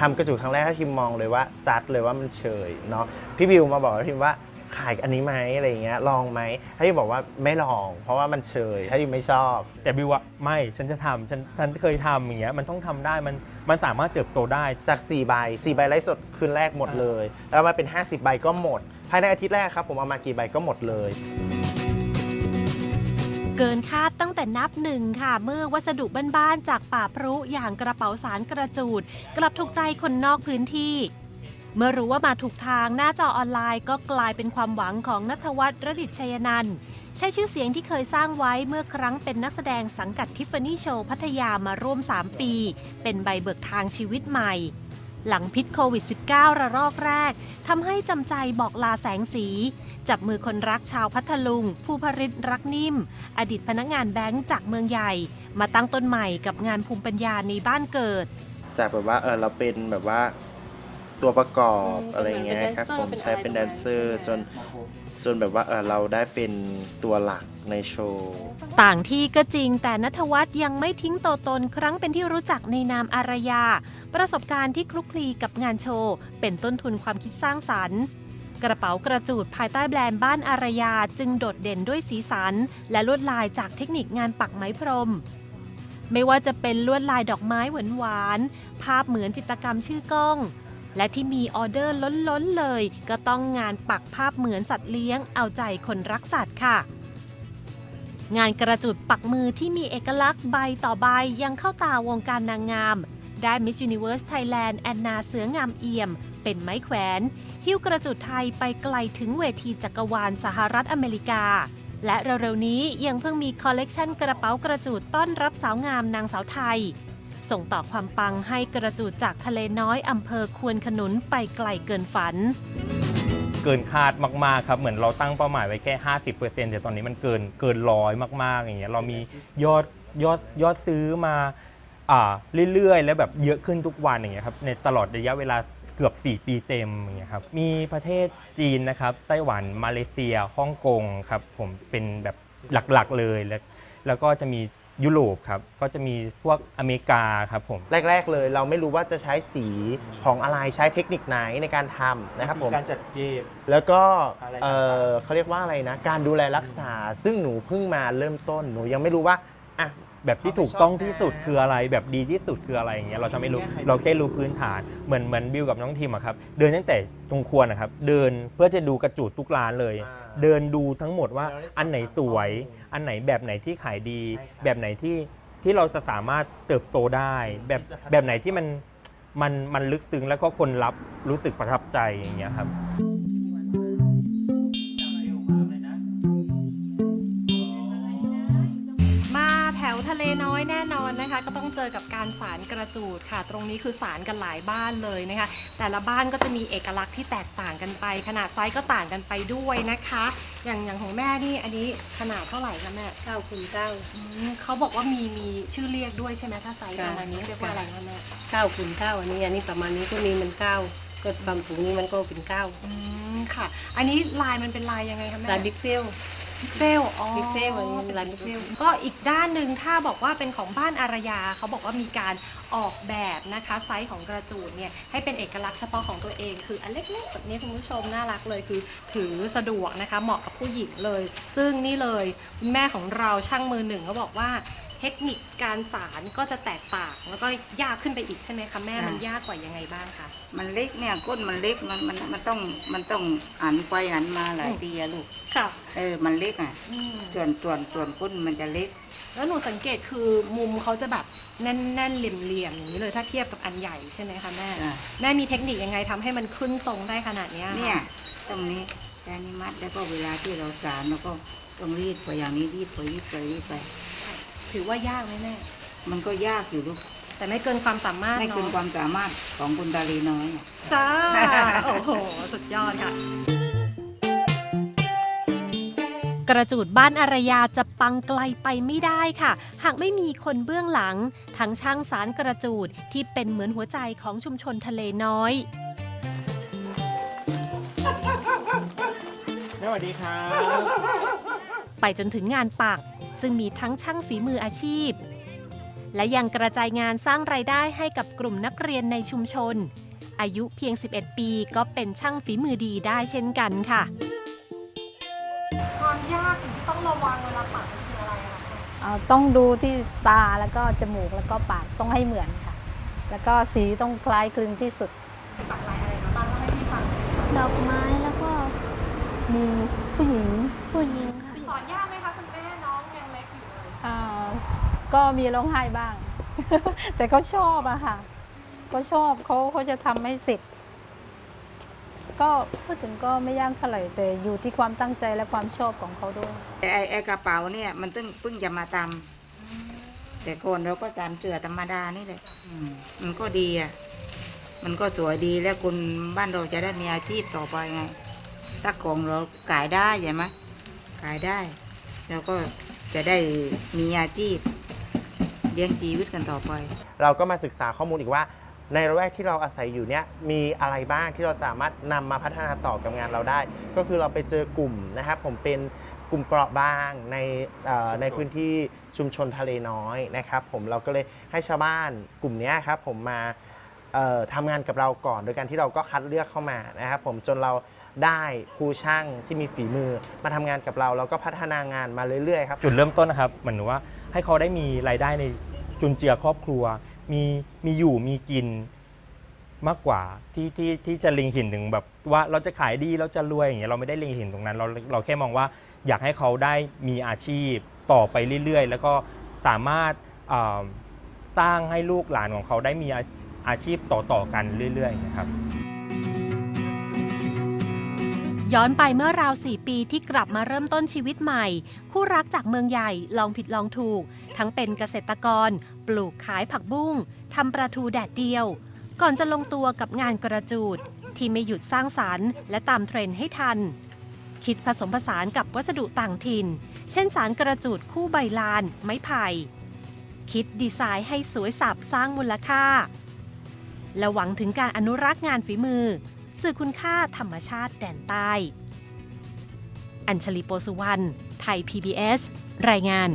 ทำกระจูดครั้งแรกถ้าทีมมองเลยว่าจัดเลยว่ามันเฉยเนาะพี่บิวมาบอกทีมว่าขายอันนี้ไหมอะไรอย่างเงี้ยลองไหมถ้าทีมบอกว่าไม่ลอง เพราะว่ามันเฉยถ้าทีมไม่ชอบ แต่บิวอะไม่ฉันจะทำฉันฉันเคยทำอย่างเงี้ยมันต้องทำได้มันมันสามารถเติบโตได้ จาก4ใบ4ใบไลฟ์สดคืนแรกหมดเลย แล้วมาเป็น 50 ใบก็หมด ภายในอาทิตย์แรกครับผมเอามากี่ใบก็หมดเลย เกินคาดตั้งแต่นับหนึ่งค่ะ เมื่อวัสดุบ้านๆจากป่าพรุอย่างกระเป๋าสารกระจูด กลับถูกใจคนนอกพื้นที่ เมื่อรู้ว่ามาถูกทางหน้าจอออนไลน์ก็กลายเป็นความหวังของนัทวัฒน์ระดิตชัยนันท์ใช้ชื่อเสียงที่เคยสร้างไว้เมื่อครั้งเป็นนักแสดงสังกัดทิฟฟานี่โชว์พัทยามาร่วม 3 ปี เป็นใบเบิกทางชีวิตใหม่ หลังพิษโควิด -19 ระลอกแรกทำให้จำใจบอกลาแสงสี จับมือคนรักชาวพัทลุง ผู้ผริตรักนิ่ม อดีตพนักงานแบงก์จากเมืองใหญ่ มาตั้งต้นใหม่กับงานภูมิปัญญาในบ้านเกิด จากแบบว่าเออเราเป็นแบบว่าตัวประกอบอะไรเงี้ยครับผมใช้เป็นแดนเซอร์จน จนแบบว่าเออเราได้เป็นตัวหลักในโชว์ต่างที่ก็จริงแต่นัทวัฒน์ยังไม่ทิ้งตัวตนครั้งเป็นที่รู้จักในนามอารยา ประสบการณ์ที่คลุกคลีกับงานโชว์ เป็นต้นทุนความคิดสร้างสรรค์กระเป๋ากระจูดภายใต้แบรนด์บ้านอารยาจึงโดดเด่นด้วยสีสัน และลวดลายจากเทคนิคงานปักไหมพรม ไม่ว่าจะเป็นลวดลายดอกไม้หวานๆภาพเหมือนจิตรกรรมชื่อกล้อง และที่มีออเดอร์ล้นๆเลย ก็ต้องงานปักภาพเหมือนสัตว์เลี้ยงเอาใจคนรักสัตว์ค่ะ งานกระจุดปักมือที่มีเอกลักษณ์ใบต่อใบยังเข้าตาวงการนางงาม ได้ Miss Universe Thailand แอนนาเสืองามเอี่ยม เป็นไม้แขวน หิ้วกระจุดไทยไปไกลถึงเวทีจักรวาลสหรัฐอเมริกาและเร็วๆนี้ยังเพิ่งมีคอลเลกชันกระเป๋ากระจุดต้อนรับสาวงามนางสาวไทย ส่งต่อความปังให้กระจุดจากทะเลน้อยอำเภอควนขนุนไปไกลเกินฝัน เกินคาดมากๆครับ เหมือนเราตั้งเป้าหมายไว้แค่ 50%แต่ตอนนี้มันเกินเกินร้อยมากๆอย่างเงี้ยเรามียอดยอดยอดซื้อมาอ่าเรื่อยๆ แล้วแบบเยอะขึ้นทุกวันอย่างเงี้ยครับในตลอดระยะเวลาเกือบ 4 ปีเต็มอย่างเงี้ยครับมีประเทศจีนนะครับไต้หวันมาเลเซียฮ่องกงครับผมเป็นแบบหลักๆเลยแล้วแล้วก็จะมี ยุโรปครับก็จะมีพวกอเมริกาครับผม แรก ๆ เลยเราไม่รู้ว่าจะใช้สีของอะไรใช้เทคนิคไหนในการทำนะครับผม การจัดเก็บ แล้วก็อะไรเออเขาเรียกว่าอะไรนะ การดูแลรักษา ซึ่งหนูเพิ่งมาเริ่มต้น หนูยังไม่รู้ว่าอะ แบบที่ถูกต้องที่สุดคืออะไร แบบดีที่สุดคืออะไรอย่างเงี้ยเราจะไม่รู้เราแค่รู้พื้นฐานเหมือนเหมือนบิวกับน้องทีมอะครับเดินตั้งแต่ตรงครัวนะครับเดินเพื่อจะดูกระจูดทุกร้านเลย อ่าเดินดูทั้งหมดว่าเราได้สอบอันไหนสวย ข้อมูลอันไหนแบบไหนที่ขายดี ใช่ครับแบบไหนที่ที่เราจะสามารถเติบโตได้ แบบที่จะพัฒนา แบบไหนที่มันมันมันลึกซึ้งแล้วก็คนรับรู้สึกประทับใจอย่างเงี้ยครับ ทะเลน้อยแน่นอนนะคะ ก็ต้องเจอกับการสารกระจูดค่ะ ตรงนี้คือสารกันหลายบ้านเลยนะคะ แต่ละบ้านก็จะมีเอกลักษณ์ที่แตกต่างกันไป ขนาดไซส์ก็ต่างกันไปด้วยนะคะ อย่างอย่างของแม่นี่อันนี้ขนาดเท่าไหร่คะแม่เก้าคูณเก้าอืมเขาบอกว่ามีมีชื่อเรียกด้วยใช่ไหมถ้าไซส์ค่ะประมาณนี้เรียกว่าอะไรคะแม่เก้าคูณเก้าอันนี้อันนี้ประมาณนี้ก็นี้มันเก้าก็ความสูงนี้มันก็เป็นเก้าอืมค่ะ อันนี้ลายมันเป็นลายยังไงคะแม่ลายบิ๊กเฟล พิกเซลอ๋อพิกเซลอันนี้เป็นลายพิกเซล ก็อีกด้านหนึ่งถ้าบอกว่าเป็นของบ้านอารยา เขาบอกว่ามีการออกแบบนะคะไซส์ของกระจูดเนี่ยให้เป็นเอกลักษณ์เฉพาะของตัวเอง คืออันเล็กๆแบบนี้คุณผู้ชมน่ารักเลยคือถือสะดวกนะคะเหมาะกับผู้หญิงเลย ซึ่งนี่เลยคุณแม่ของเราช่างมือหนึ่งเขาบอกว่าเทคนิคการสารก็จะแตกต่างแล้วก็ยากขึ้นไปอีกใช่ไหมคะแม่ค่ะมันยากกว่ายังไงบ้างคะ มันเล็กเนี่ยก้นมันเล็กมันมันมันต้องมันต้องหันไปหันมาหลายทีอะลูก ค่ะ เออ มันเล็กอะ อืมส่วนส่วนส่วนก้นมันจะเล็ก แล้วหนูสังเกตคือมุมเขาจะแบบแน่นๆเหลี่ยมๆอย่างนี้เลยถ้าเทียบกับอันใหญ่ใช่ไหมคะแม่อะ แม่มีเทคนิคยังไงทำให้มันขึ้นทรงได้ขนาดเนี้ยคะเนี่ย ตรงนี้แค่นี้มัดแล้วก็เวลาที่เราสารเราก็ต้องรีดไปอย่างนี้รีดไปรีดไปรีดไป ถือว่ายากไหมแม่มันก็ยากอยู่ลูกแต่ไม่เกินความสามารถไม่เนาะเกินความสามารถของคุณตาลีน้อยอะ จ้าโอ้โหสุดยอดค่ะ กระจูดบ้านอารยาจะปังไกลไปไม่ได้ค่ะ หากไม่มีคนเบื้องหลัง ทั้งช่างสารกระจูดที่เป็นเหมือนหัวใจของชุมชนทะเลน้อยสวัสดีครับ ไปจนถึงงานปัก ซึ่งมีทั้งช่างฝีมืออาชีพ และยังกระจายงานสร้างรายได้ให้กับกลุ่มนักเรียนในชุมชน อายุเพียง 11 ปีก็เป็นช่างฝีมือดีได้เช่นกันค่ะ ความยากสิ่งที่ต้องระวังเวลาปักคืออะไรอะคะเอ่อต้องดูที่ตาแล้วก็จมูกแล้วก็ปากต้องให้เหมือนค่ะ แล้วก็สีต้องคล้ายคลึงที่สุด ปักลายอะไรนะบ้างเล่าให้พี่ฟังดอกไม้แล้วก็มีผู้หญิงผู้หญิงค่ะ สอนยากไหมคะคุณแม่น้องยังเล็กอยู่เลยเอ่อก็มีร้องไห้บ้าง แต่เขาชอบอะค่ะก็ชอบเขาเขาจะทำให้เสร็จ ก็พูดถึงก็ไม่ยากเท่าไหร่แต่อยู่ที่ความตั้งใจและความชอบของเขาด้วยไอ้ไอ้กระเป๋าเนี่ยมันตึ้งเพิ่งจะมาทำแต่ก่อนเราก็สานเจือธรรมดานี่แหละอืมมันก็ดีอะมันก็สวยดีแล้วคนบ้านเราจะได้มีอาชีพต่อไปไงถ้าของเราขายได้ใช่ไหมขายได้แล้วก็จะได้มีอาชีพเลี้ยงชีวิตกันต่อไป เราก็มาศึกษาข้อมูลอีกว่า ในระแวกที่เราอาศัยอยู่เนี่ยมีอะไรบ้างที่เราสามารถนำมาพัฒนาต่อกับงานเราได้ ก็คือเราไปเจอกลุ่มนะครับผมเป็นกลุ่มเปราะบางในเอ่อในพื้นที่ชุมชนทะเลน้อยนะครับผมเราก็เลยให้ชาวบ้านกลุ่มเนี้ยครับผมมาเอ่อทำงานกับเราก่อนโดยการที่เราก็คัดเลือกเข้ามานะครับผมจนเราได้ครูช่างที่มีฝีมือมาทำงานกับเราเราก็พัฒนางานมาเรื่อยๆครับจุดเริ่มต้นนะครับเหมือนว่าให้เขาได้มีรายได้ในจุนเจือครอบครัว มีมีอยู่มีกินมากกว่าที่ที่ที่จะลิงหินถึงแบบว่าเราจะขายดีเราจะรวยอย่างเงี้ยเราไม่ได้ลิงหินตรงนั้น เราเราแค่มองว่าอยากให้เขาได้มีอาชีพต่อไปเรื่อยๆ แล้วก็สามารถสร้างให้ลูกหลานของเขาได้มีอาอาชีพต่อๆกันเรื่อยๆนะครับ ย้อนไปเมื่อราว 4 ปีที่กลับมาเริ่มต้นชีวิตใหม่ คู่รักจากเมืองใหญ่ลองผิดลองถูก ทั้งเป็นเกษตรกร ปลูกขายผักบุ้งทำปลาทูแดดเดียว ก่อนจะลงตัวกับงานกระจูด ที่ไม่หยุดสร้างสารรค์ และตามเทรนด์ให้ทัน คิดผสมผสานกับวัสดุต่างถิ่น เช่นสารกระจูดคู่ใบลาน ไม้ไผ่ คิดดีไซน์ให้สวยสับสร้างมูลค่า และหวังถึงการอนุรักษ์งานฝีมือ สื่อคุณค่าธรรมชาติแดนใต้ อัญชลีโปสุวรรณ ไทย PBS รายงาน